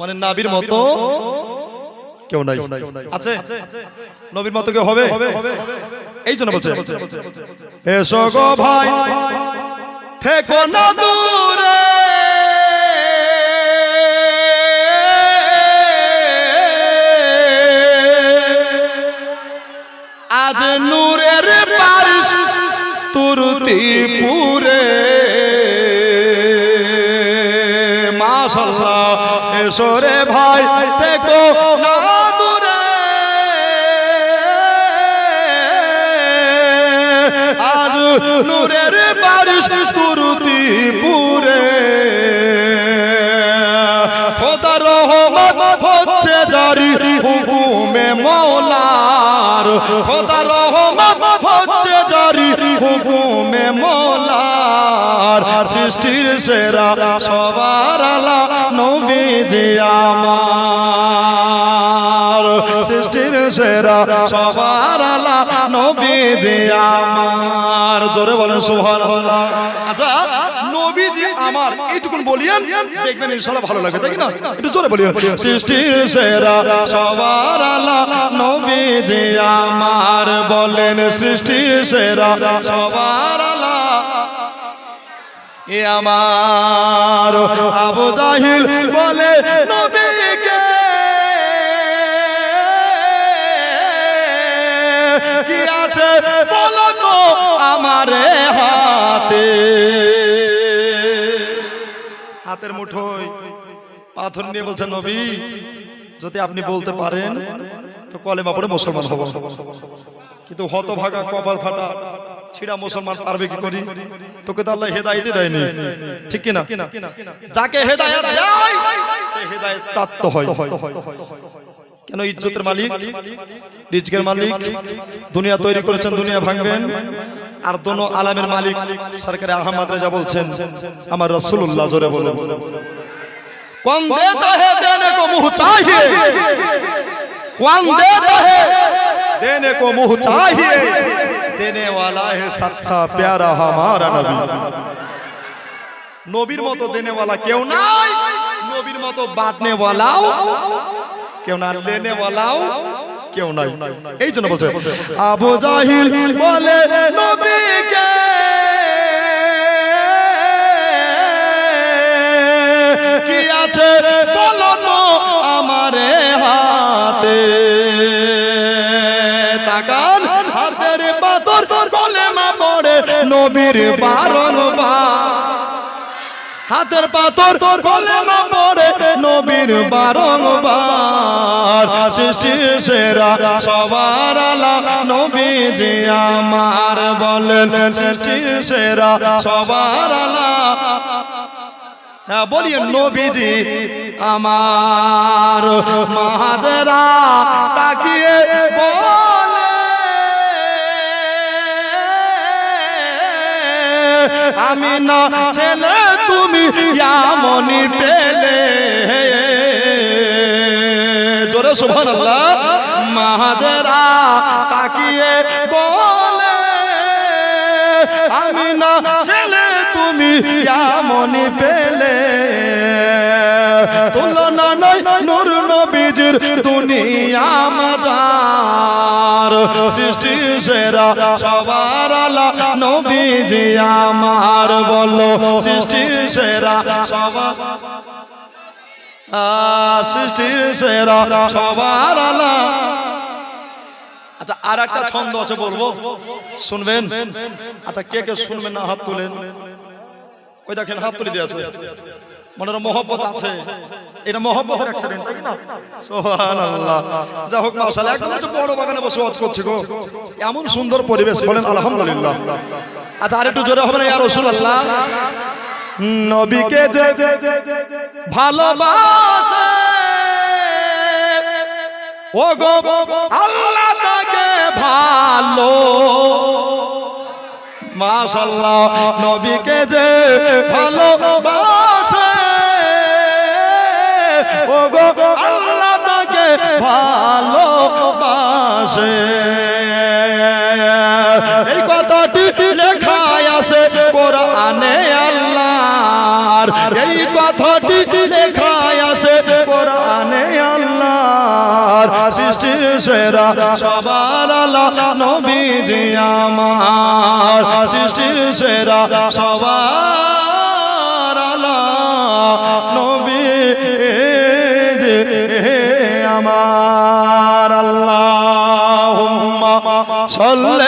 মানে নাবির মতো কেউ নাই। আছে? নবীর মতো কেউ হবে? এই জন্য বলছে। এসো গো ভাই থেকো না দূরে। আজ নূরের বারিশ তুরতি পুরে মাশাল্লাহ এসো ভাই থেকো না দূরে। আজ নূরের বারিশ তুরতি পুরে খোদা রহমত হচ্ছে জারি হুকুমে মৌলার। খোদা রহমত হচ্ছে জারি হুকুমে মৌলার। সৃষ্টির সেরা, সবার আলা নবী যে আমার। সৃষ্টির সেরা, সবার আলা নবী যে আমার। জোরে বলেন, সুবহানাল্লাহ। আচ্ছা নবীজি আমার, এইটুকুন বলিয়েন, দেখবেন ভালো লাগবে, তাই না? একটু জোরে সৃষ্টির সেরা, সবার আলা নবীজি আমার। বলেন, সৃষ্টির সেরা, সবার আলা এ আমার আবু জাহিল বলে, নবীকে কি আছে বলো তো আমারে হাতে? হাতের মুঠোয় পাথর নিয়ে বলছেন নবী, যদি আপনি বলতে পারেন, তো কলেমা পড়ে মুসলমান হব। কিন্তু হতভাগা কপাল ফাটা ছিড়া মুসলমান পারবে কি করি? তোকে তো আল্লাহ হেদায়তে দেয়নি। ঠিক কিনা? যাকে হেদায়ত দেয় সে হেদায়ত প্রাপ্ত হয়। কেন ইজ্জতের মালিক? রিজকের মালিক? দুনিয়া তৈরি করেছেন দুনিয়া ভাঙবেন। আর দোন আলামের মালিক সরকারি আহমদ রেজা বলছেন আমার রসুল্লাহ জোরে বলে কোন দেতা হে দেনে কো মুহ চাহিয়ে? কোন দেতা হে দেনে কো মুহ চাহিয়ে? সাচ্ছা, প্যারা হামার নবী। নবীর মতো দেনেওয়ালা কেউ নাই, নবীর মতো বাঁধনেওয়ালাও কেউ না দেনেওয়ালাও কেউ নাই। এই জন্য বলছে, আবু জাহিল বলে নবীকে কি আছে নবীর বারংবার হাতের পাথর কলেমা পড়ে নবীর বারংবার সৃষ্টি সেরা সবার আলা নবী যে আমার বলেন সৃষ্টি সেরা সবার আলা। হ্যাঁ বলি নবীজি আমার মহাজেরা তাকিয়ে বলে। আমি না ছেলে, তুমি ইয়ামনি পেলে। জোরে সুভান আল্লাহ মহাজেরা তাকিয়ে বলে, আমি না ছেলে, তুমি ইয়ামনি পেলে। তুলনা নয় নূর নবীজির দুনিয়া মাজার সৃষ্টি সেরা সবার আলা নবীজি আমার বলো সৃষ্টি সেরা সবার সৃষ্টির সেরা সবার আলা। আচ্ছা আর একটা ছন্দ আছে বলব। শুনবেন? আচ্ছা কে কে শুনবেন না হাত তুলেন? ওই দেখেন, হাত তুলে দিয়েছে মনের মহব্বত আছে। এটা মহব্বতের অ্যাক্সিডেন্ট তাই না? সুবহানাল্লাহ। যা হোক, মাশাআল্লাহ, একদম হচ্ছে বড় বাগানে বসে ওয়াজ করছে গো। এমন সুন্দর পরিবেশ, বলেন আলহামদুলিল্লাহ। আচ্ছা আর একটু জোরে হবে না, ইয়া রাসূলুল্লাহ? নবীকে যে ভালোবাসে ও গো আল্লাহ তাকে ভালো। মাশাল্লাহ নবীকে যে ভালোবাসে ও গো আল্লাহ তাকে ভালো বাসে এই কথাটি লেখা আছে কোরআনে আল্লাহর। এই কথাটি লেখা আছে কোরআনে আল্লাহর। সৃষ্টির সেরা সবার আল্লাহ, নবীজি আমার। সৃষ্টির সেরা সবার সাল্লে